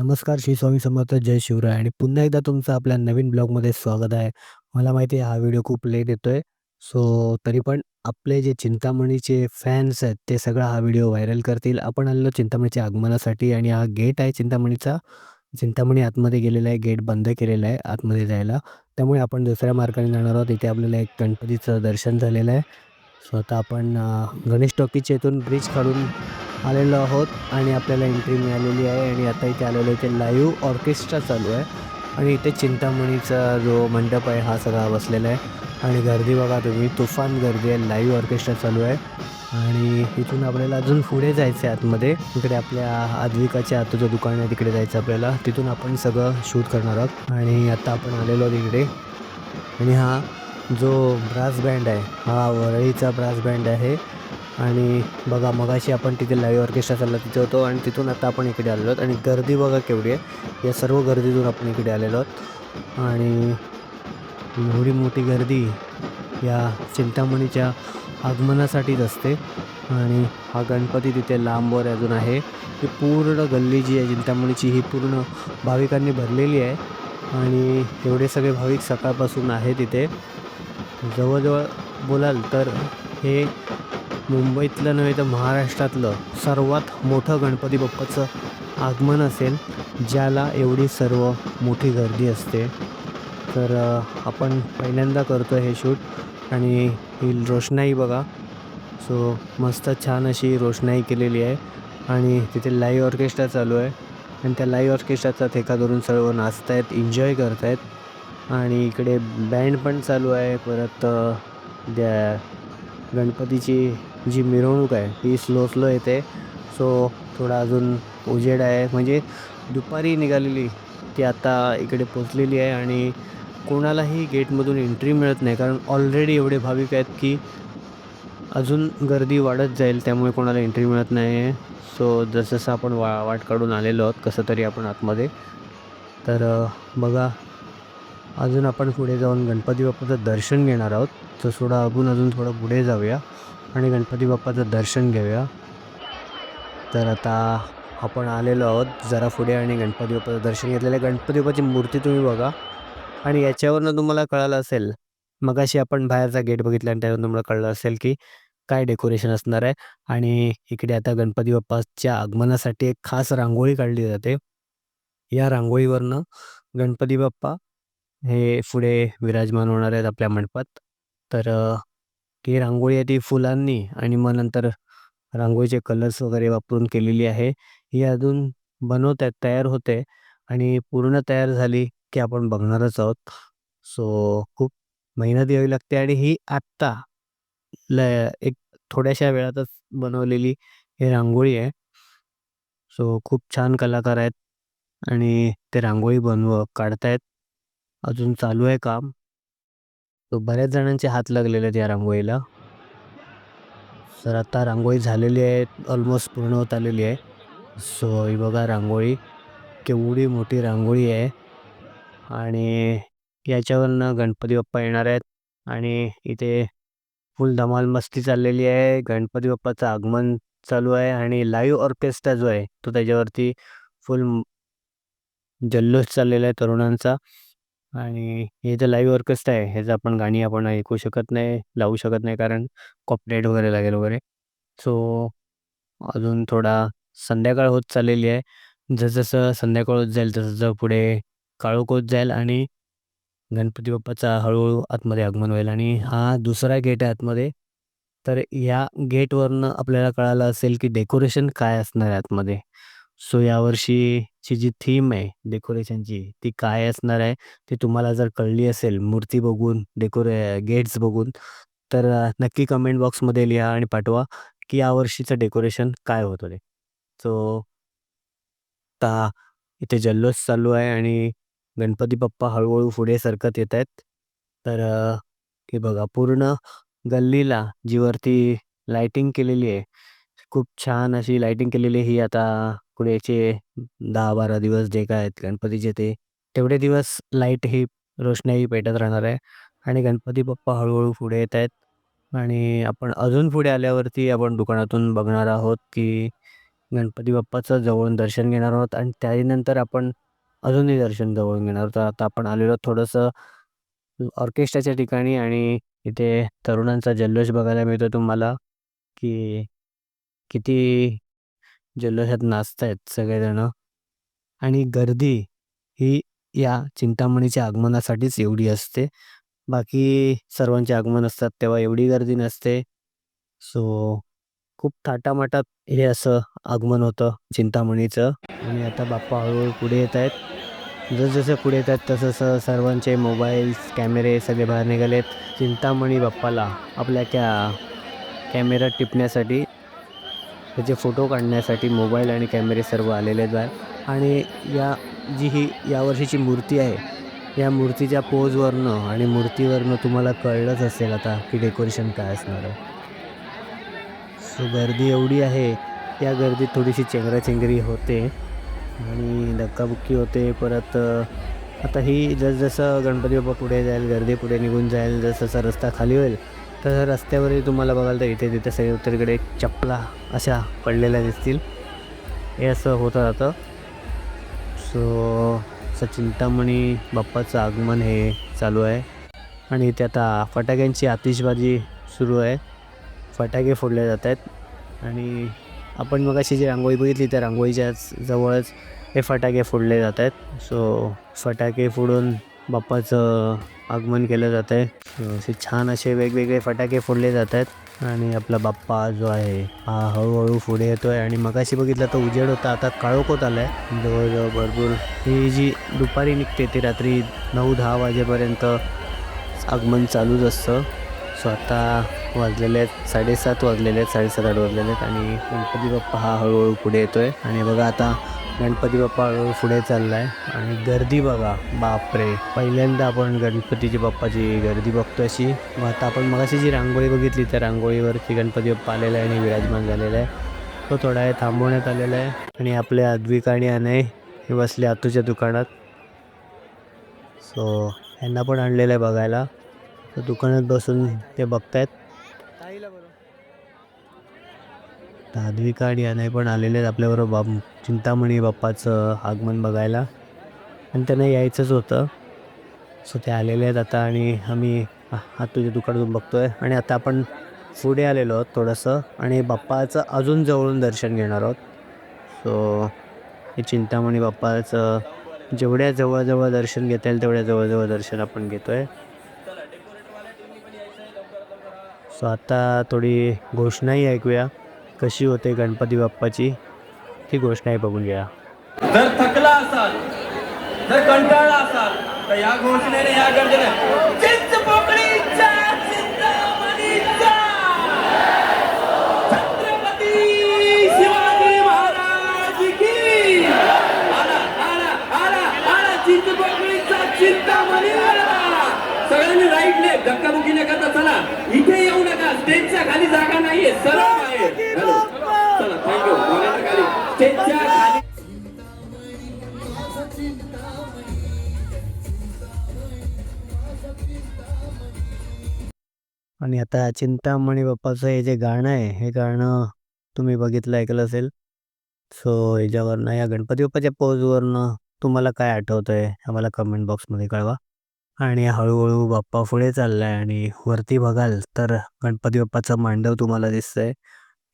नमस्कार श्री स्वामी समर्थ जय शिवराय आणि पुन्हा एकदा तुमचं आपल्या नवीन ब्लॉगमध्ये स्वागत आहे. मला माहिती आहे हा व्हिडिओ खूप लेट येतोय. सो तरी पण आपले जे चिंतामणीचे फॅन्स आहेत ते सगळा हा व्हिडिओ व्हायरल करतील. आपण आलेलो चिंतामणीच्या आगमनासाठी आणि हा गेट आहे चिंतामणीचा. चिंतामणी आतमध्ये गेलेला आहे गेट बंद केलेला आहे आतमध्ये जायला. त्यामुळे आपण दुसऱ्या मार्गाने जाणार आहोत. इथे आपल्याला एक गणपतीचं दर्शन झालेलं आहे. सो आता आपण गणेश टॉकीच्या इथून ब्रिज काढून आलेलो आहोत आणि आपल्याला एंट्री मिळालेली आहे आणि आता इथे आलेलो इथे लाईव्ह ऑर्केस्ट्रा चालू आहे. आणि इथे चिंतामणीचा जो मंडप आहे हा सगळा बसलेला आहे. आणि गर्दी बघा तुम्ही तुफान गर्दी आहे लाईव्ह ऑर्केस्ट्रा चालू आहे. आणि इथून आपल्याला अजून पुढे जायचं आहे आतमध्ये. इकडे आपल्या आद्विकाच्या आतचं दुकान आहे तिकडे जायचं आपल्याला. तिथून आपण सगळं शूट करणार आहोत. आणि आता आपण आलेलो आहोत इकडे. आणि हा जो ब्रास बँड आहे हा वरळीचा ब्रास बँड आहे. आणि बघा मगाशी आपण तिथे लाईव्ह ऑर्केस्ट्रा चालला तिथे होतो आणि तिथून आता आपण इकडे आलेलो आहोत. आणि गर्दी बघा केवढी आहे. या सर्व गर्दीतून आपण इकडे आलेलो आहोत. आणि एवढी मोठी गर्दी या चिंतामणीच्या आगमनासाठीच असते. आणि हा गणपती तिथे लांबवर अजून आहे. ही पूर्ण गल्ली जी आहे चिंतामणीची ही पूर्ण भाविकांनी भरलेली आहे. आणि एवढे सगळे भाविक सकाळपासून आहे तिथे जवळजवळ बोलाल तर हे मुंबईतलं नव्हे तर महाराष्ट्रातलं सर्वात मोठं गणपती बाप्पाचं आगमन असेल ज्याला एवढी सर्व मोठी गर्दी असते. तर आपण पहिल्यांदा करतो हे शूट. आणि ही रोषणाई बघा. सो मस्त छान अशी रोषणाई केलेली आहे. आणि तिथे लाईव्ह ऑर्केस्ट्रा चालू आहे. आणि त्या लाईव्ह ऑर्केस्ट्राचा ठेका धरून सर्व नाचत आहेत एन्जॉय करत आहेत आणि इकडे बँड पण चालू आहे. परत त्या गणपतीची जी मिरवणूक आहे ती स्लो स्लो येते. सो थोडा अजून उजेड आहे. म्हणजे दुपारी निघालेली ती आता इकडे पोचलेली आहे आणि कोणालाही गेटमधून एंट्री मिळत नाही. कारण ऑलरेडी एवढे भाविक आहेत की अजून गर्दी वाढत जाईल त्यामुळे कोणाला एंट्री मिळत नाही आहे सो जसजसं आपण वा वाट काढून आलेलो आहोत कसं तरी आपण आतमध्ये. तर बघा अजून आपण पुढे जाऊन गणपती बाप्पाचं दर्शन घेणार आहोत. तर थोडा अजून अजून थोडं पुढे जाऊया. आणि गणपती बाप्पाचं दर्शन घेऊया. तर आता आपण आलेलो आहोत जरा पुढे आणि गणपती बाप्पाचं दर्शन घेतलेलं आहे. गणपती बाप्पाची मूर्ती तुम्ही बघा. आणि याच्यावरनं तुम्हाला कळालं असेल मगाशी आपण बाहेरचा गेट बघितला आणि त्यावरून तुम्हाला कळलं असेल की काय डेकोरेशन असणार आहे. आणि इकडे आता गणपती बाप्पाच्या आगमनासाठी एक खास रांगोळी काढली जाते. या रांगोळीवरनं गणपती बाप्पा हे पुढे विराजमान होणार आहेत आपल्या मंडपात. तर की रांगोळी आहे ती फुलांनी आणि मग नंतर रांगोळीचे कलर्स वगैरे वापरून केलेली आहे. ही अजून बनवत तयार होते आणि पूर्ण तयार झाली की आपण बघणारच आहोत. सो खूप मेहनत घ्यावी लागते आणि ही आत्ता ल एक थोड्याशा वेळातच बनवलेली ही रांगोळी आहे. सो खूप छान कलाकार आहेत आणि ते रांगोळी बनव काढतायत. अजून चालू आहे काम. बऱ्याच जणांचे हात लागलेले आहेत या रांगोळीला. तर आता रांगोळी झालेली आहे ऑलमोस्ट पूर्ण होत आलेली आहे. सो ही बघा रांगोळी केवढी मोठी रांगोळी आहे. आणि याच्यावरनं गणपती बाप्पा येणार आहेत. आणि इथे फुल धमाल मस्ती चाललेली आहे. गणपती बाप्पाचं आगमन चालू आहे आणि लाईव्ह ऑर्केस्ट्रा जो आहे तो त्याच्यावरती फुल जल्लोष चाललेला आहे तरुणांचा. आणि हे जे लाईव्ह ऑर्केस्ट्रा आहे ह्याचं आपण गाणी आपण ऐकू शकत नाही लावू शकत नाही कारण कॉपीराईट वगैरे लागेल वगैरे. सो अजून थोडा संध्याकाळ होत चाललेली आहे. जसजसं संध्याकाळ होत जाईल तसं पुढे काळोख होत जाईल आणि गणपती बाप्पाचा हळूहळू आतमध्ये आगमन होईल. आणि हा दुसरा गेट आहे आतमध्ये. तर या गेटवरनं आपल्याला कळालं असेल की डेकोरेशन काय असणार आहे आतमध्ये. सो यावर्षी ची जी थीम आहे डेकोरेशनची ती काय असणार आहे ती तुम्हाला जर कळली असेल मूर्ती बघून डेकोरे गेट्स बघून तर अ, नक्की कमेंट बॉक्समध्ये लिहा आणि पाठवा की यावर्षीचं डेकोरेशन काय होतं ते सो आता इथे जल्लोष चालू आहे आणि गणपती बाप्पा हळूहळू पुढे सरकत येत आहेत. तर अ, हे बघा पूर्ण गल्लीला जी वरती लाइटिंग केलेली आहे खूप छान अशी लाइटिंग केलेली ही आता. पुढचे दहा बारा दिवस जे काय आहेत गणपतीचे ते तेवढे दिवस लाइट ही रोषणाई पेटत राहणार आहे. आणि गणपती बाप्पा हळूहळू पुढे येत आहेत. आणि आपण अजून पुढे आल्यावरती आपण दुकानातून बघणार आहोत की गणपती बाप्पाचं जवळून दर्शन घेणार आहोत आणि त्यानंतर आपण अजूनही दर्शन जवळून घेणार आहोत. तर आता आपण आलेलो आहोत थोडंसं ऑर्केस्ट्राच्या ठिकाणी आणि इथे तरुणांचा जल्लोष बघायला मिळतो तुम्हाला की किती जल्लोषात नाचतायत सगळेजण. आणि गर्दी ही या चिंतामणीच्या आगमनासाठीच एवढी असते. बाकी सर्वांचे आगमन असतात तेव्हा एवढी गर्दी नसते. सो खूप थाटामाटात हे असं आगमन होतं चिंतामणीचं. आणि आता बाप्पा हळूहळू पुढे येत आहेत जसजसं पुढे येत आहेत तसंसं सर्वांचे मोबाईल्स कॅमेरे सगळे बाहेर निघालेत. चिंतामणी बाप्पाला आपल्या त्या कॅमेऱ्यात टिपण्यासाठी त्याचे फोटो काढण्यासाठी मोबाईल आणि कॅमेरे सर्व आलेले आहेत आणि या जी ही यावर्षीची मूर्ती आहे या मूर्तीच्या पोजवरनं आणि मूर्तीवरनं तुम्हाला कळलंच असेल आता की डेकोरेशन काय असणार आहे. सो गर्दी एवढी आहे. या गर्दीत थोडीशी चेंगराचेंगरी होते आणि धक्काबुक्की होते. परत आता ही जसजसं गणपती बाप्पा पुढे जाईल गर्दी पुढे निघून जाईल जसजसा रस्ता खाली होईल तर रस्त्यावरही तुम्हाला बघाल तर इथे तिथे सगळे उत्तरेकडे चपला अशा पडलेल्या दिसतील. हे असं होतं राहतं सो असं चिंतामणी बाप्पाचं आगमन हे चालू आहे. आणि इथे आता फटाक्यांची आतिषबाजी सुरू आहे. फटाके फोडले जात आहेत. आणि आपण मग अशी जी रांगोळी बघितली त्या रांगोळीच्याच जवळच हे फटाके फोडले जात आहेत. सो फटाके फोडून बाप्पाचं आगमन केलं जात आहे असे छान असे वेगवेगळे फटाके फोडले जात आहेत आणि आपला बाप्पा जो आहे हा हळूहळू पुढे येतो आहे आणि मगाशी बघितलं तर उजेड होता आता काळोखोत आला आहे जवळजवळ भरपूर. ही जी दुपारी निघते ती रात्री नऊ दहा वाजेपर्यंत आगमन चालूच असतं. सो आता वाजलेले आहेत साडेसात वाजलेले आहेत साडेसात आठ वाजलेले आहेत. आणि गणपती बाप्पा हा हळूहळू पुढे येतो आहे आणि बघा आता गणपती बाप्पा हळूहळू पुढे चालला आहे आणि गर्दी बघा बापरे. पहिल्यांदा आपण गणपतीची बाप्पाची गर्दी बघतो अशी. मग आता आपण मगाशी जी रांगोळी बघितली त्या रांगोळीवरती गणपती बाप्पा आलेला आहे आणि विराजमान झालेला आहे. तो थोडा वेळ थांबवण्यात आलेला आहे. आणि आपले अद्विक आणि अनय हे बसले आतूच्या दुकानात. सो यांना पण आणलेलं आहे बघायला. तर दुकानात बसून ते बघतायत. तादविका आणि अनय पण आलेले आहेत आपल्याबरोबर बाप चिंतामणी बाप्पाचं आगमन बघायला. आणि त्यांना यायचंच होतं. सो ते आलेले आहेत आता आणि आम्ही हा तुझ्या दुकानातून बघतो आहे आणि आता आपण पुढे आलेलो आहोत थोडंसं. आणि बाप्पाचं अजून जवळून दर्शन घेणार आहोत. सो हे चिंतामणी बाप्पाचं जेवढ्या जवळजवळ दर्शन घेता येईल तेवढ्या जवळजवळ दर्शन आपण घेतो आहे सो आता थोडी घोषणाही ऐकूया. कशी होते गणपती बाप्पाची ही गोष्ट घोषणाही बघून घ्या. जर थकला असाल जर कंटाळला असाल तर या घोषणेने या गर्जने सगळ्यांनी राईट ने धक्काबुक्की न करता चला. इथे येऊ नका. स्टेजच्या खाली जागा नाहीये. सरळ बाहेर हॅलो. चला थँक्यू खाली. स्टेजच्या खाली. आणि आता चिंतामणी बाप्पाचं हे जे गाणं आहे हे गाणं तुम्ही बघितलं ऐकलं असेल. सो ह्याच्यावरनं या गणपती बाप्पाच्या पोजवरनं तुम्हाला काय आठवतं आहे आम्हाला कमेंट बॉक्समध्ये कळवा. आणि हळूहळू बाप्पा पुढे चालला आहे आणि वरती बघाल तर गणपती बाप्पाचा मांडव तुम्हाला दिसतंय.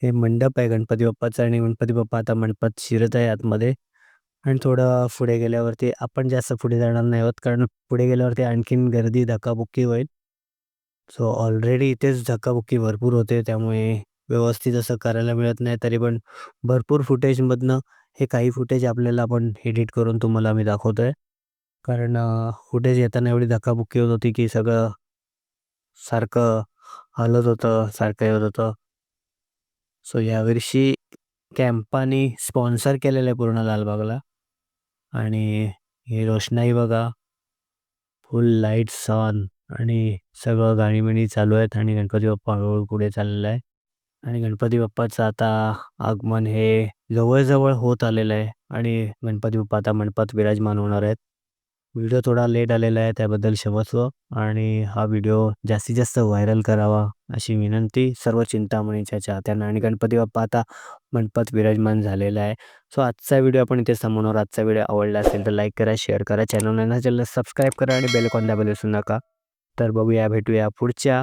हे मंडप आहे गणपती बाप्पाचं आणि गणपती बाप्पा आता मंडपात शिरत आहे आतमध्ये. आणि थोडं पुढे गेल्यावरती आपण जास्त पुढे जाणार नाही आहोत कारण पुढे गेल्यावरती आणखीन गर्दी धक्काबुक्की होईल. सो ऑलरेडी इथेच धक्काबुक्की भरपूर होते त्यामुळे व्यवस्थित असं करायला मिळत नाही तरी पण भरपूर फुटेजमधनं हे काही फुटेज आपल्याला आपण एडिट करून तुम्हाला मी दाखवतो आहे कारण कुठेच येताना एवढी धक्काबुक्की होत होती की सगळं सारखं हलत होतं सारखं येत होतं सो यावर्षी कॅम्पानी स्पॉन्सर केलेलं आहे पूर्ण लालबागला. आणि ही रोषणाई बघा फुल लाईट्स ऑन आणि सगळं गाणी चालू आहेत आणि गणपती बाप्पा हळूहळू पुढे चाललेला आहे. आणि गणपती बाप्पाचं आता आगमन हे जवळजवळ होत आलेलं आहे आणि गणपती बाप्पा आता मंडपात विराजमान होणार आहेत. व्हिडिओ थोडा लेट आलेला आहे त्याबद्दल क्षमस्व. आणि हा व्हिडिओ जास्तीत जास्त व्हायरल करावा अशी विनंती. सर्व चिंतामणीच्या चाहत्यांना आणि गणपती बाप्पा आता मंडपात विराजमान झालेला आहे. सो आजचा व्हिडिओ आपण इथे समोर आजचा व्हिडिओ आवडला असेल तर लाईक करा शेअर करा. चॅनलला ना चॅनल सबस्क्राईब करा आणि बेलकॉन कोणत्या विसरू नका. तर बघूया भेटूया पुढच्या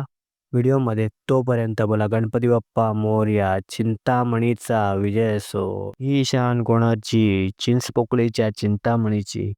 व्हिडिओमध्ये. तोपर्यंत बोला गणपती बाप्पा मोरया चिंतामणीचा विजय असो. ही शान कोणाची? चिंचपोकळीच्या चिंतामणीची.